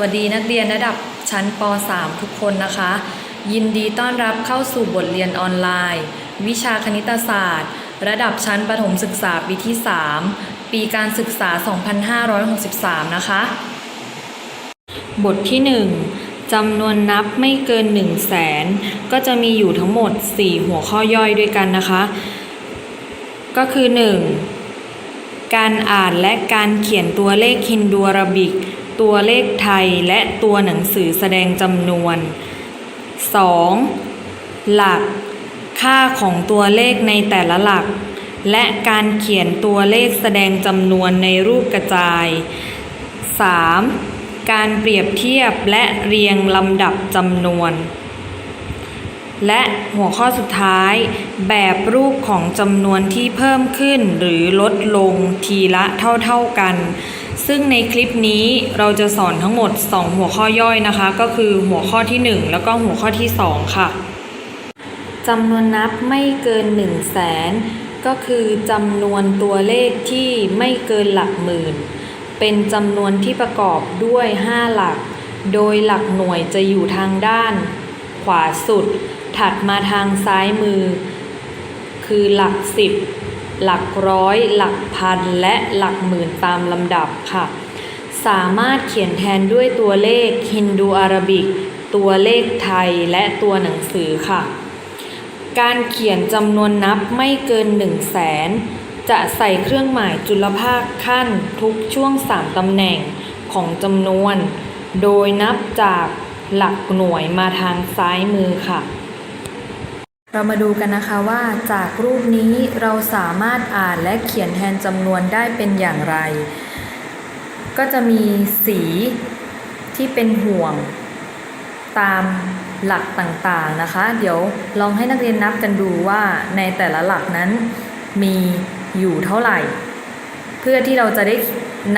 วัสดีนักเรียนระดับชั้นป .3 ทุกคนนะคะ ยินดีต้อนรับเข้าสู่บทเรียนออนไลน์ วิชาคณิตศาสตร์ ระดับชั้นประถมศึกษาปีที่ 3 ปีการศึกษา 2563 นะคะ บทที่ 1จำนวนนับไม่เกิน 1 0 0 0 0แสนก็จะมีอยู่ทั้งหมด 4 หัวข้อย่อยด้วยกันนะคะ ก็คือ 1. การอ่านและการเขียนตัวเลขฮินดูอาราบิก ตัวเลขไทยและตัวหนังสือแสดงจำนวน 2. หลัก ค่าของตัวเลขในแต่ละหลัก และการเขียนตัวเลขแสดงจำนวนในรูปกระจาย 3. การเปรียบเทียบและเรียงลำดับจำนวน และหัวข้อสุดท้าย แบบรูปของจำนวนที่เพิ่มขึ้นหรือลดลงทีละเท่าๆกัน ซึ่งในคลิปนี้เราจะสอนทั้งหมด 2 หัวข้อย่อยนะคะ ก็คือหัวข้อที่ 1 แล้วก็หัวข้อที่ 2 ค่ะจำนวนนับไม่เกิน 1 0 0 0 0แสนก็คือจำนวนตัวเลขที่ไม่เกินหลักหมื่น เป็นจำนวนที่ประกอบด้วย 5 หลัก โดยหลักหน่วยจะอยู่ทางด้าน ขวาสุด ถัดมาทางซ้ายมือ คือหลักสิบ หลักร้อย หลักพัน และหลักหมื่นตามลำดับค่ะ สามารถเขียนแทนด้วยตัวเลขฮินดูอาราบิก ตัวเลขไทยและตัวหนังสือค่ะ การเขียนจำนวนนับไม่เกิน1 0 0 0 0แสนจะใส่เครื่องหมายจุลภาคขั้นทุกช่วง 3ตำแหน่งของจำนวน โดยนับจากหลักหน่วยมาทางซ้ายมือค่ะ เรามาดูกันนะคะว่าจากรูปนี้เราสามารถอ่านและเขียนแทนจำนวนได้เป็นอย่างไร ก็จะมีสีที่เป็นห่วง ตามหลักต่างๆนะคะ เดี๋ยวลองให้นักเรียนนับกันดูว่าในแต่ละหลักนั้นมีอยู่เท่าไหร่ เพื่อที่เราจะได้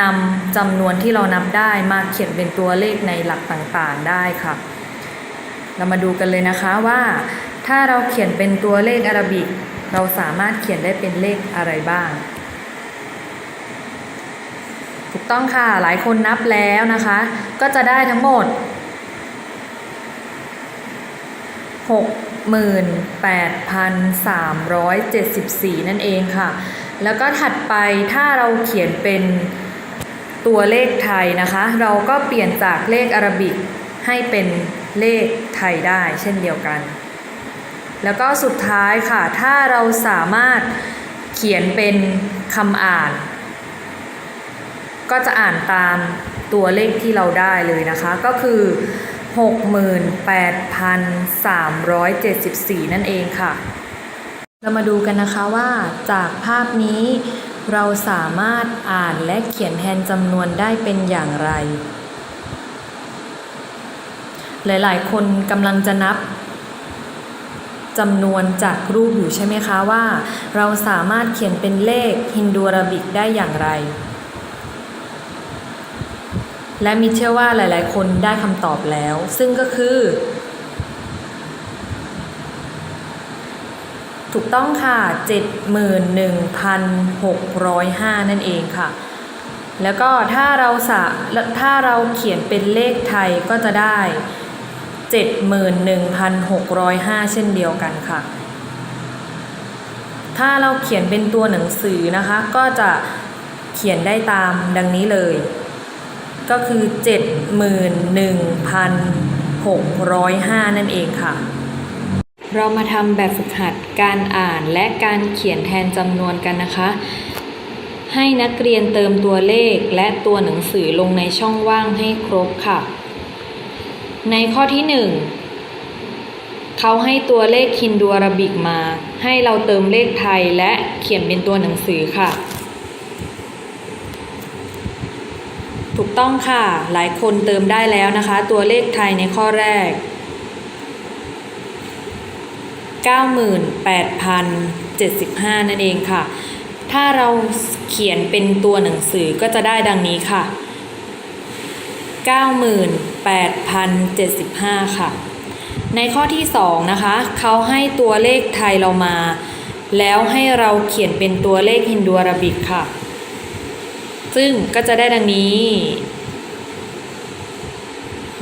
นำจำนวนที่เรานับได้มาเขียนเป็นตัวเลขในหลักต่างๆได้ค่ะ เรามาดูกันเลยนะคะว่า ถ้าเราเขียนเป็นตัวเลขอารบิก เราสามารถเขียนได้เป็นเลขอะไรบ้าง ถูกต้องค่ะหลายคนนับแล้วนะคะ ก็จะได้ทั้งหมด 68,374 นั่นเองค่ะ แล้วก็ถัดไปถ้าเราเขียนเป็นตัวเลขไทยนะคะ เราก็เปลี่ยนจากเลขอารบิกให้เป็นเลขไทยได้เช่นเดียวกัน แล้วก็สุดท้ายค่ะ ถ้าเราสามารถเขียนเป็นคำอ่าน ก็จะอ่านตามตัวเลขที่เราได้เลยนะคะ ก็คือ 68,374 นั่นเองค่ะ เรามาดูกันนะคะว่าจากภาพนี้เราสามารถอ่านและเขียนแทนจำนวนได้เป็นอย่างไร หลายๆ คนกำลังจะนับ จำนวนจากรูปอยู่ใช่ไหมคะว่า เราสามารถเขียนเป็นเลขฮินดูอาราบิกได้อย่างไร และมิเชื่อว่าหลาย ๆ คนได้คำตอบแล้ว ซึ่งก็คือ ถูกต้องค่ะ 71,605 นั่นเองค่ะแล้วก็ถ้าเราสะถ้าเราเขียนเป็นเลขไทยก็จะได้ 71,605 เช่นเดียวกันค่ะ ถ้าเราเขียนเป็นตัวหนังสือนะคะ ก็จะเขียนได้ตามดังนี้เลย ก็คือ 71,605 นั่นเองค่ะ เรามาทำแบบฝึกหัดการอ่านและการเขียนแทนจำนวนกันนะคะให้นักเรียนเติมตัวเลขและตัวหนังสือลงในช่องว่างให้ครบค่ะ ในข้อที่1เขาให้ตัวเลขฮินดูอาราบิกมา ให้เราเติมเลขไทยและเขียนเป็นตัวหนังสือค่ะ ถูกต้องค่ะ หลายคนเติมได้แล้วนะคะ ตัวเลขไทยในข้อแรก 98,075 นั่นเองค่ะ ถ้าเราเขียนเป็นตัวหนังสือก็จะได้ดังนี้ค่ะ 98,075 ค่ะ ในข้อที่ 2 นะคะ เขาให้ตัวเลขไทยเรามา แล้วให้เราเขียนเป็นตัวเลขฮินดูอาราบิกค่ะ ซึ่งก็จะได้ดังนี้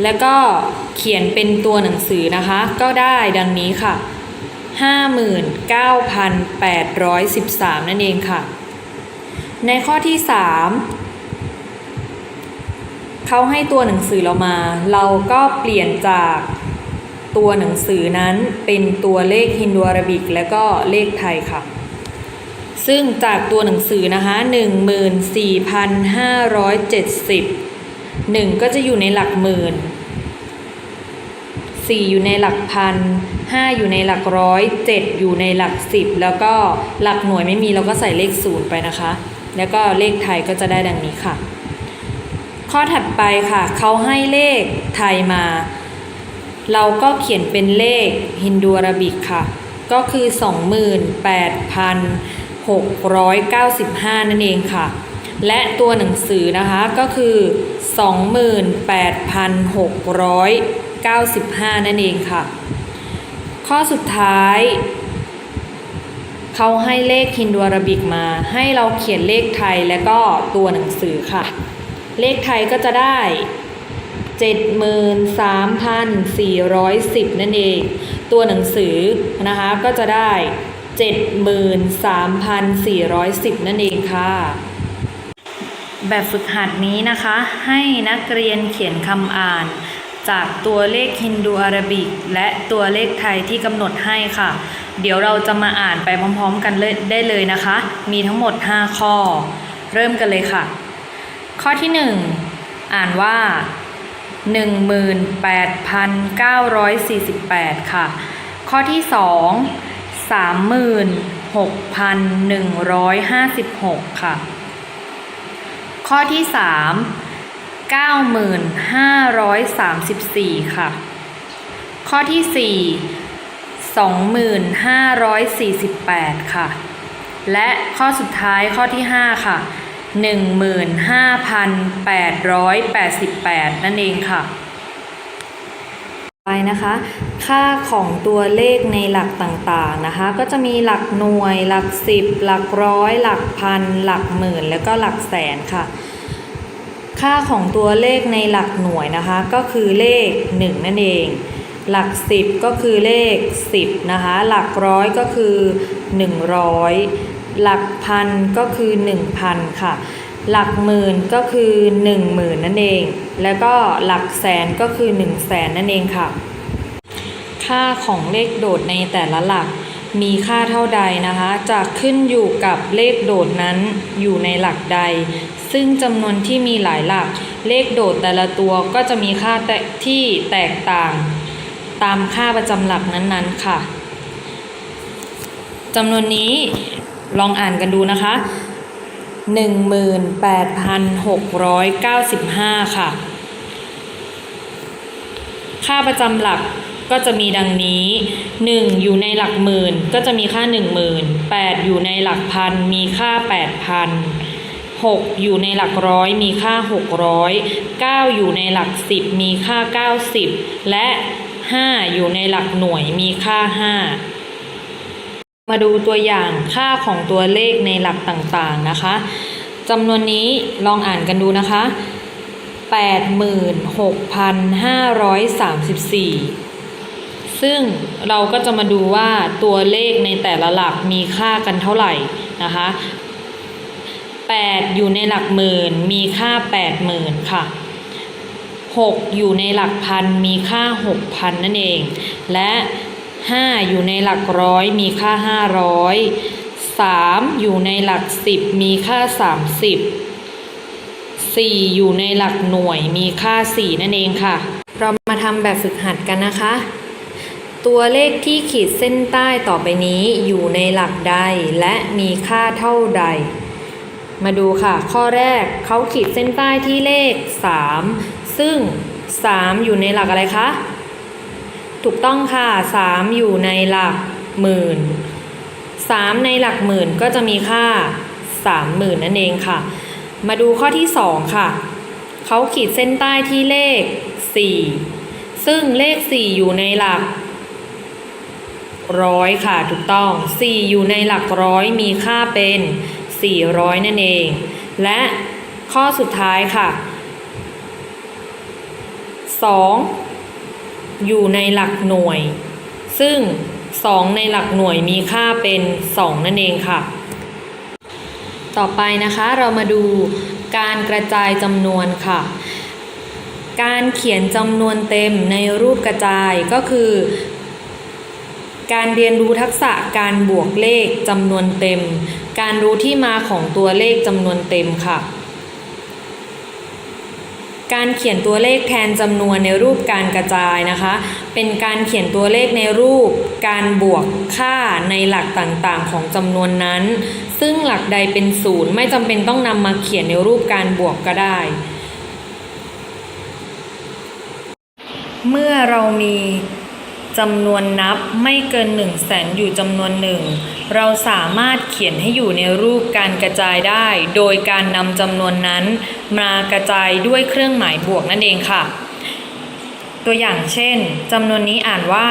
แล้วก็เขียนเป็นตัวหนังสือนะคะ ก็ได้ดังนี้ค่ะ 59,813 นั่นเองค่ะ ในข้อที่ 3 เขาให้ตัวหนังสือเรามา เราก็เปลี่ยนจากตัวหนังสือนั้นเป็นตัวเลขฮินดูอาราบิก และก็เลขไทยค่ะ ซึ่งจากตัวหนังสือนะคะ14,570 1 ก็จะอยู่ในหลักหมื่น 4 อยู่ในหลักพัน 5 อยู่ในหลักร้อย 7 อยู่ในหลัก 10 แล้วก็หลักหน่วยไม่มีเราก็ใส่เลขศูนย์ไปนะคะ แล้วก็เลขไทยก็จะได้ดังนี้ค่ะ ข้อถัดไปค่ะ เขาให้เลขไทยมา เราก็เขียนเป็นเลขฮินดูอาราบิกค่ะ ก็คือ 28,695 นั่นเองค่ะ และตัวหนังสือนะคะก็คือ 28,695 นั่นเองค่ะ ข้อสุดท้ายเขาให้เลขฮินดูอาราบิกมา ให้เราเขียนเลขไทยและก็ตัวหนังสือค่ะ เลขไทยก็จะได้ 73,410 นั่นเอง ตัวหนังสือนะคะก็จะได้ 73,410 นั่นเองค่ะ แบบฝึกหัดนี้นะคะ ให้นักเรียนเขียนคำอ่านจากตัวเลขฮินดูอาราบิก และตัวเลขไทยที่กำหนดให้ค่ะ เดี๋ยวเราจะมาอ่านไปพร้อมๆกันเลยได้เลยนะคะ มีทั้งหมด 5 ข้อ เริ่มกันเลยค่ะ ข้อที่ 1 อ่านว่า 18,948 ค่ะ ข้อที่ 2 36,156 ค่ะ ข้อที่ 3 9,534 ค่ะ ข้อที่ 4 2,548 ค่ะ และข้อสุดท้ายข้อที่ 5 ค่ะ 15,888 นั่นเองค่ะ ไปนะคะ ค่าของตัวเลขในหลักต่างๆนะคะ ก็จะมีหลักหน่วย หลักสิบ หลักร้อย หลักพัน หลักหมื่น แล้วก็หลักแสนค่ะ ค่าของตัวเลขในหลักหน่วยนะคะ ก็คือเลข 1 นั่นเองหลัก 10 ก็คือเลข 10 นะคะ หลักร้อยก็คือ 100 หลักพันก็คือ 1,000 ค่ะ หลักหมื่นก็คือ 10,000 นั่นเอง แล้วก็หลักแสนก็คือ 1 0 0 0 0แสนนั่นเองค่ะ ค่าของเลขโดดในแต่ละหลักมีค่าเท่าใดนะคะจะขึ้นอยู่กับเลขโดดนั้นอยู่ในหลักใด ซึ่งจำนวนที่มีหลายหลัก เลขโดดแต่ละตัวก็จะมีค่าที่แตกต่าง ตามค่าประจำหลักนั้นๆค่ะจำนวนนี้ ลองอ่านกันดูนะคะ 18,695 ค่ะ ค่าประจำหลักก็จะมีดังนี้ 1 อยู่ในหลักหมื่นก็จะมีค่า 10,000 8 อยู่ในหลักพันมีค่า 8,000 6 อยู่ในหลักร้อยมีค่า 600 9 อยู่ในหลัก 10 มีค่า 90 และ 5 อยู่ในหลักหน่วยมีค่า 5 มาดูตัวอย่างค่าของตัวเลขในหลักต่างๆนะคะจำนวนนี้ลองอ่านกันดูนะคะ 86,534 ซึ่งเราก็จะมาดูว่าตัวเลขในแต่ละหลักมีค่ากันเท่าไหร่นะคะ 8 อยู่ในหลักหมื่นมีค่า 80,000 ค่ะ 6 อยู่ในหลักพันมีค่า 6,000 นั่นเอง และ 5 อยู่ในหลักร้อยมีค่า 500 3 อยู่ในหลัก 10 มีค่า 30 4 อยู่ในหลักหน่วยมีค่า 4 นั่นเองค่ะ เรามาทำแบบฝึกหัดกันนะคะ ตัวเลขที่ขีดเส้นใต้ต่อไปนี้อยู่ในหลักใดและมีค่าเท่าใด มาดูค่ะ ข้อแรกเขาขีดเส้นใต้ที่เลข 3 ซึ่ง 3 อยู่ในหลักอะไรคะ ถูกต้องค่ะ 3 อยู่ในหลักหมื่น 3 ในหลักหมื่นก็จะมีค่า 30,000 นั่นเองค่ะ มาดูข้อที่ 2 ค่ะ เขาขีดเส้นใต้ที่เลข 4 ซึ่งเลข 4 อยู่ในหลักร้อยค่ะถูกต้อง 4 อยู่ในหลักร้อยมีค่าเป็น 400 นั่นเอง และข้อสุดท้ายค่ะ 2 อยู่ในหลักหน่วย ซึ่ง 2 ในหลักหน่วยมีค่าเป็น 2 นั่นเองค่ะ ต่อไปนะคะเรามาดูการกระจายจำนวนค่ะ การเขียนจำนวนเต็มในรูปกระจายก็คือ การเรียนรู้ทักษะการบวกเลขจำนวนเต็ม การรู้ที่มาของตัวเลขจำนวนเต็มค่ะ การเขียนตัวเลขแทนจำนวนในรูปการกระจายนะคะ เป็นการเขียนตัวเลขในรูปการบวกค่าในหลักต่างๆ ของจำนวนนั้น ซึ่งหลักใดเป็นศูนย์ไม่จำเป็นต้องนำมาเขียนในรูปการบวกก็ได้ เมื่อเรามี จำนวนนับไม่เกิน1นึ่งแสนอยู่จำนวนหนึ่ง เราสามารถเขียนให้อยู่ในรูปการกระจายได้ โดยการนำจำนวนนั้น มากระจายด้วยเครื่องหมายบวกนั่นเองค่ะ ตัวอย่างเช่นจำนวนนี้อ่านว่า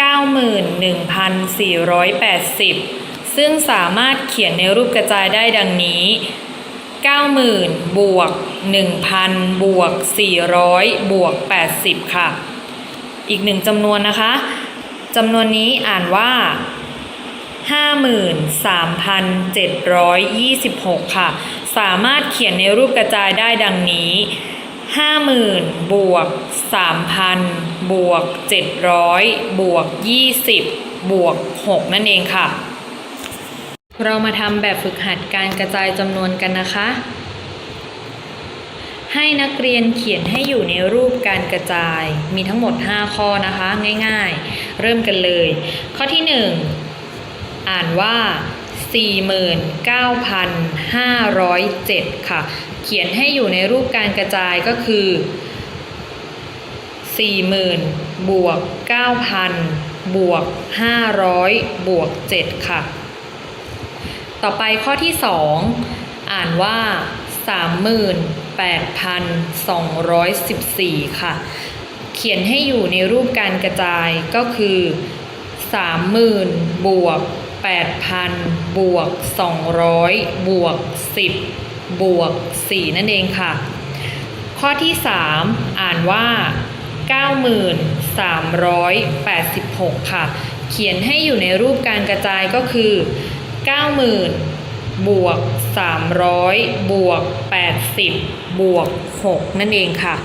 91,480 ซึ่งสามารถเขียนในรูปกระจายได้ดังนี้ 90,000บวก1,000บวก400บวก80 ค่ะ อีกหนึ่งจำนวนนะคะจำนวนนี้อ่านว่า 53,726 ค่ะ สามารถเขียนในรูปกระจายได้ดังนี้ 50,000บวก3,000บวก700บวก20บวก6นั่นเองค่ะ เรามาทำแบบฝึกหัดการกระจายจำนวนกันนะคะ ให้นักเรียนเขียนให้อยู่ในรูปการกระจาย มีทั้งหมด 5 ข้อนะคะง่ายๆ เริ่มกันเลย ข้อที่ 1 อ่านว่า 49,507 ค่ะ เขียนให้อยู่ในรูปการกระจายก็คือ 40,000บวก9,000บวก500บวก7ค่ะ ต่อไปข้อที่ 2 อ่านว่า8,214 ค่ะ เขียนให้อยู่ในรูปการกระจายก็คือ 30,000 บวก 8,000 บวก 200 บวก 10 บวก 4 นั่นเองค่ะ ข้อที่ 3 อ่านว่า 9386 ค่ะ เขียนให้อยู่ในรูปการกระจายก็คือ 90,000 บวก 300 บวก 80 บวก 6 นั่นเองค่ะ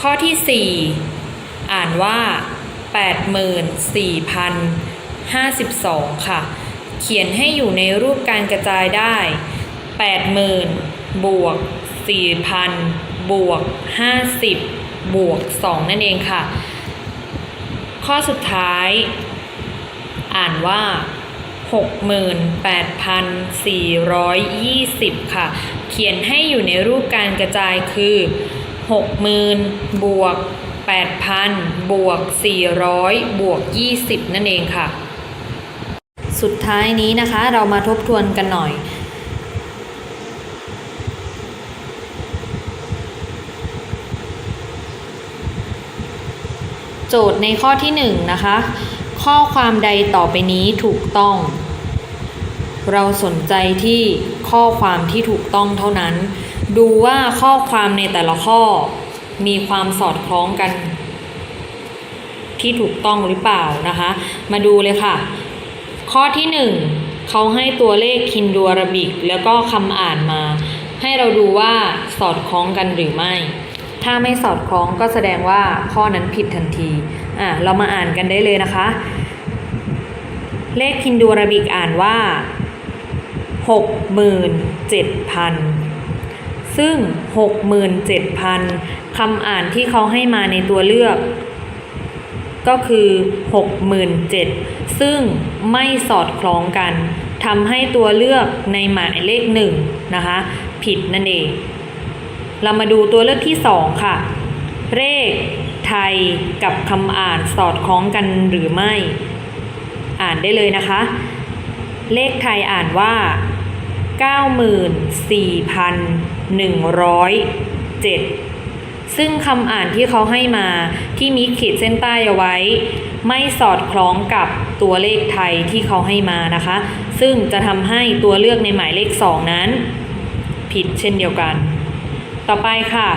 ข้อที่ 4 อ่านว่า 84,052 ค่ะ เขียนให้อยู่ในรูปการกระจายได้ 80,000 บวก 4,000 บวก 50 บวก 2 นั่นเองค่ะ ข้อสุดท้าย อ่านว่า 68,420 ค่ะ เขียนให้อยู่ในรูปการกระจายคือ 60,000 บวก 8,000 บวก 400 บวก 20 นั่นเองค่ะ สุดท้ายนี้นะคะเรามาทบทวนกันหน่อยโจทย์ในข้อที่1นะคะ ข้อความใดต่อไปนี้ถูกต้อง เราสนใจที่ข้อความที่ถูกต้องเท่านั้น ดูว่าข้อความในแต่ละข้อ มีความสอดคล้องกัน ที่ถูกต้องหรือเปล่านะคะ มาดูเลยค่ะ ข้อที่ 1เขาให้ตัวเลขคินดูอาราบิก แล้วก็คำอ่านมา ให้เราดูว่าสอดคล้องกันหรือไม่ ถ้าไม่สอดคล้องก็แสดงว่าข้อนั้นผิดทันทีอะเรามาอ่านกันได้เลยนะคะ เลขคินดูอาราบิกอ่านว่า 67,000 ซึ่ง 67,000 คำอ่านที่เขาให้มาในตัวเลือก ก็คือ 67,000 ซึ่งไม่สอดคล้องกันทำให้ตัวเลือกในหมายเลขหนึ่งนะคะ ผิดนั่นเอง เรามาดูตัวเลือกที่2ค่ะ เลขไทยกับคำอ่านสอดคล้องกันหรือไม่ อ่านได้เลยนะคะ เลขไทยอ่านว่า 94,107 ซึ่งคำอ่านที่เขาให้มาที่มีขีดเส้นใต้เอาไว้ ไม่สอดคล้องกับตัวเลขไทยที่เขาให้มานะคะ ซึ่งจะทำให้ตัวเลือกในหมายเลข 2 นั้น ผิดเช่นเดียวกัน ต่อไปค่ะ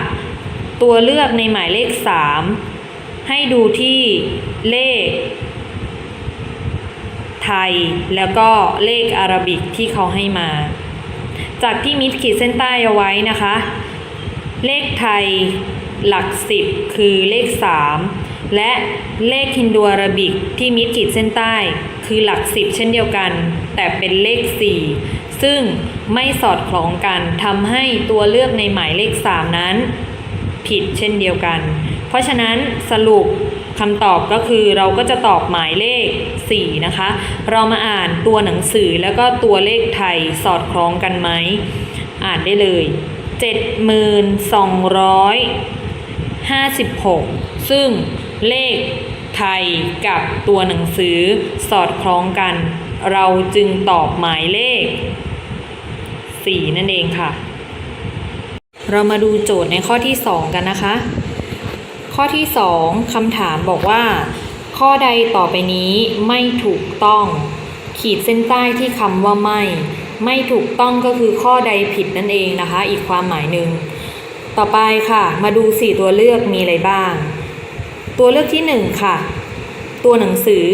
ตัวเลือกในหมายเลข 3 ให้ดูที่เลขไทยแล้วก็เลขอารบิกที่เขาให้มา จากที่มิดขีดเส้นใต้เอาไว้นะคะ เลขไทยหลักสิบคือเลข 3 และเลขฮินดูอาราบิกที่มิดขีดเส้นใต้ คือหลักสิบเช่นเดียวกัน แต่เป็นเลข 4 ซึ่งไม่สอดคล้องกันทำให้ตัวเลือกในหมายเลข 3 นั้น ผิดเช่นเดียวกัน เพราะฉะนั้นสรุป คำตอบก็คือเราก็จะตอบหมายเลข 4 นะคะ เรามาอ่านตัวหนังสือแล้วก็ตัวเลขไทยสอดคล้องกันไหม อ่านได้เลย 7,256 ซึ่งเลขไทยกับตัวหนังสือสอดคล้องกัน เราจึงตอบหมายเลข 4 นั่นเองค่ะ เรามาดูโจทย์ในข้อที่ 2 กันนะคะ ข้อที่ 2คำถามบอกว่า ข้อใดต่อไปนี้ไม่ถูกต้อง ขีดเส้นใต้ที่คำว่าไม่ ไม่ถูกต้องก็คือข้อใดผิดนั่นเองนะคะ อีกความหมายหนึ่งต่อไปค่ะ มาดู 4 ตัวเลือกมีอะไรบ้าง ตัวเลือกที่ 1 ค่ะ ตัวหนังสือ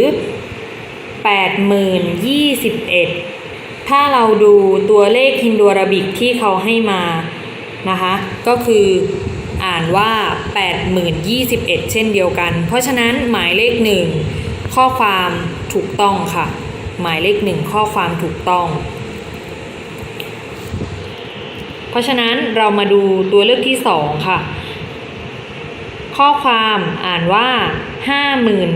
80,021 ถ้าเราดูตัวเลขฮินดูอาราบิกที่เขาให้มานะคะ ก็คือ อ่านว่า 80,021 เช่นเดียวกัน เพราะฉะนั้นหมายเลขหนึ่งข้อความถูกต้องค่ะ หมายเลขหนึ่งข้อความถูกต้อง เพราะฉะนั้นเรามาดูตัวเลือกที่สองค่ะ ข้อความอ่านว่า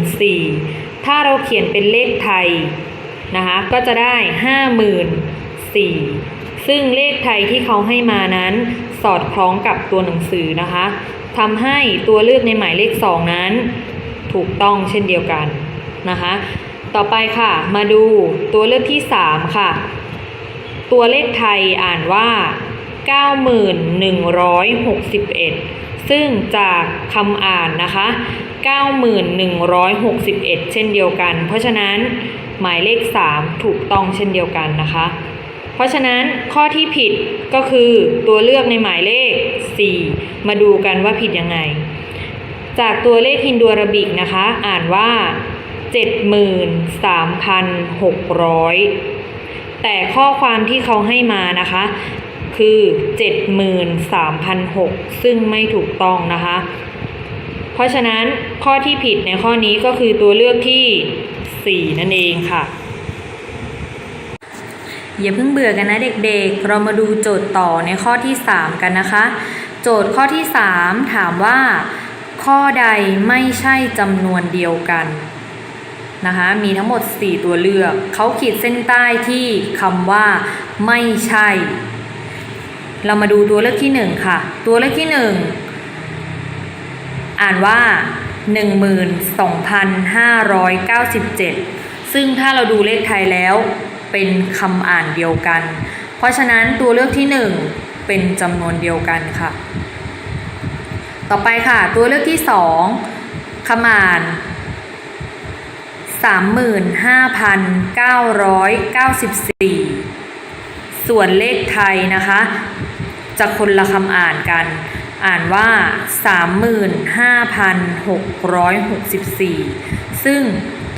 54,000 ถ้าเราเขียนเป็นเลขไทยนะคะก็จะได้ 54,000 ซึ่งเลขไทยที่เขาให้มานั้น สอดคล้องกับตัวหนังสือนะคะทำให้ตัวเลือกในหมายเลข 2 นั้น ถูกต้องเช่นเดียวกันนะคะ ต่อไปค่ะ มาดูตัวเลือกที่ 3 ค่ะ ตัวเลขไทยอ่านว่า 9161 ซึ่งจากคำอ่านนะคะ 9161 เช่นเดียวกัน เพราะฉะนั้นหมายเลข 3 ถูกต้องเช่นเดียวกันนะคะ เพราะฉะนั้นข้อที่ผิดก็คือตัวเลือกในหมายเลข 4 มาดูกันว่าผิดยังไง จากตัวเลขฮินดูอาราบิกนะคะ อ่านว่า 73,600 แต่ข้อความที่เขาให้มานะคะ คือ 73,006 ซึ่งไม่ถูกต้องนะคะ เพราะฉะนั้นข้อที่ผิดในข้อนี้ก็คือตัวเลือกที่ 4 นั่นเองค่ะ อย่าเพิ่งเบื่อกันนะเด็กๆ เรามาดูโจทย์ต่อในข้อที่ 3 กันนะคะ โจทย์ข้อที่ 3 ถามว่า ข้อใดไม่ใช่จำนวนเดียวกันนะคะมีทั้งหมด 4 ตัวเลือก เขาขีดเส้นใต้ที่คำว่า ไม่ใช่ เรามาดูตัวเลือกที่ 1 ค่ะ ตัวเลือกที่ 1 อ่านว่า 12,597 ซึ่งถ้าเราดูเลขไทยแล้ว เป็นคำอ่านเดียวกัน เพราะฉะนั้นตัวเลือกที่ 1 เป็นจำนวนเดียวกันค่ะ ต่อไปค่ะ ตัวเลือกที่ 2 คำอ่าน 35,994 ส่วนเลขไทยนะคะ จะคนละคำอ่านกัน อ่านว่า 35,664 ซึ่ง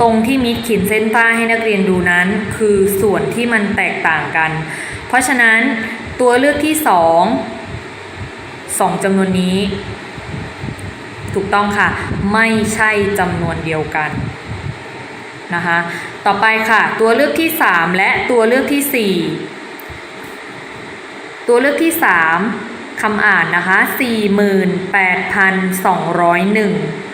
ตรงที่มิดขีดเส้นใต้ให้นักเรียนดูนั้น คือส่วนที่มันแตกต่างกัน เพราะฉะนั้นตัวเลือกที่2 2จำนวนนี้ ถูกต้องค่ะ ไม่ใช่จำนวนเดียวกันนะคะต่อไปค่ะ ตัวเลือกที่ 3 และตัวเลือกที่ 4 ตัวเลือกที่ 3คำอ่านนะคะ 48,201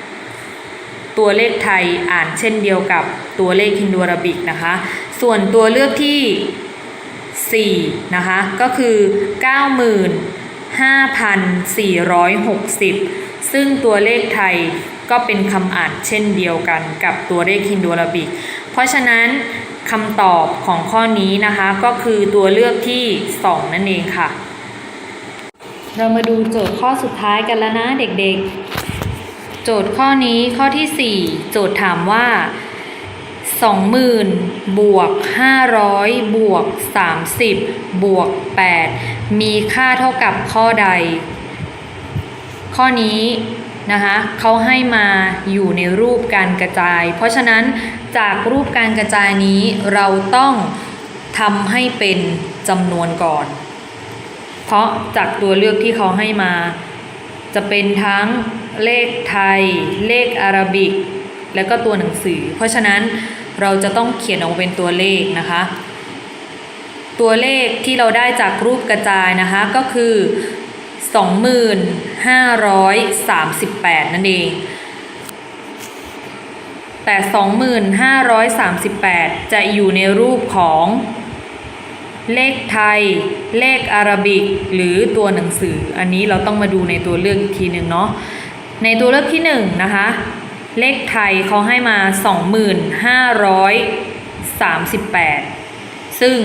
ตัวเลขไทยอ่านเช่นเดียวกับตัวเลขฮินดูอาราบิกนะคะ ส่วนตัวเลือกที่ 4 นะคะ ก็คือ 95,460 ซึ่งตัวเลขไทยก็เป็นคำอ่านเช่นเดียวกันกับตัวเลขฮินดูอาราบิก เพราะฉะนั้นคำตอบของข้อนี้นะคะก็คือตัวเลือกที่ 2 นั่นเองค่ะ เรามาดูโจทย์ข้อสุดท้ายกันแล้วนะเด็กๆ โจทย์ข้อนี้ข้อที่ 4 โจทย์ถามว่า 20,000 บวก 500 บวก 30 บวก 8 มีค่าเท่ากับข้อใด ข้อนี้นะคะเขาให้มาอยู่ในรูปการกระจาย เพราะฉะนั้นจากรูปการกระจายนี้เราต้องทำให้เป็นจำนวนก่อน เพราะจากตัวเลือกที่เขาให้มา จะเป็นทั้ง เลขไทย เลขอาราบิก แล้วก็ตัวหนังสือ เพราะฉะนั้นเราจะต้องเขียนออกมาเป็นตัวเลขนะคะ ตัวเลขที่เราได้จากรูปกระจายนะคะก็คือ 2538 นั่นเอง แต่ 2538 จะอยู่ในรูปของเลขไทย เลขอาราบิก หรือตัวหนังสือ อันนี้เราต้องมาดูในตัวเลือกอีกทีหนึ่งเนาะ ในตัวเลือกที่1นะคะ เลขไทยเขาให้มา 2538 ซึ่ง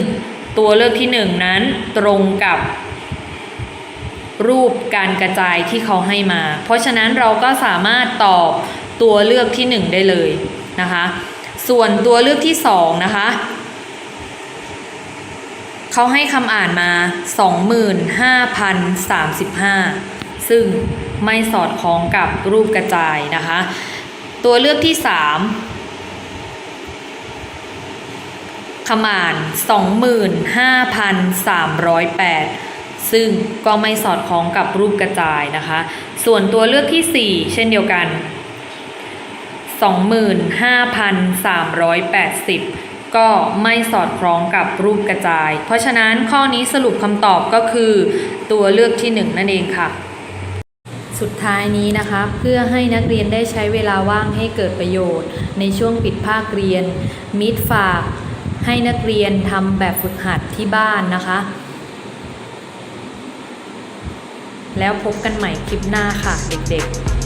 ตัวเลือกที่ 1 นั้นตรงกับ รูปการกระจายที่เขาให้มา เพราะฉะนั้นเราก็สามารถตอบตัวเลือกที่ 1 ได้เลยนะคะ ส่วนตัวเลือกที่ 2 นะคะเขาให้คำอ่านมา 25,035 ซึ่งไม่สอดคล้องกับรูปกระจายนะคะ ตัวเลือกที่3คำอ่าน 25,308 ซึ่งก็ไม่สอดคล้องกับรูปกระจายนะคะ ส่วนตัวเลือกที่ 4 เช่นเดียวกัน 25,380ก็ไม่สอดคล้องกับรูปกระจาย เพราะฉะนั้นข้อนี้สรุปคำตอบก็คือตัวเลือกที่ 1 นั่นเองค่ะ สุดท้ายนี้นะคะเพื่อให้นักเรียนได้ใช้เวลาว่างให้เกิดประโยชน์ ในช่วงปิดภาคเรียน มิตรฝากให้นักเรียนทำแบบฝึกหัดที่บ้านนะคะ แล้วพบกันใหม่คลิปหน้าค่ะเด็กๆ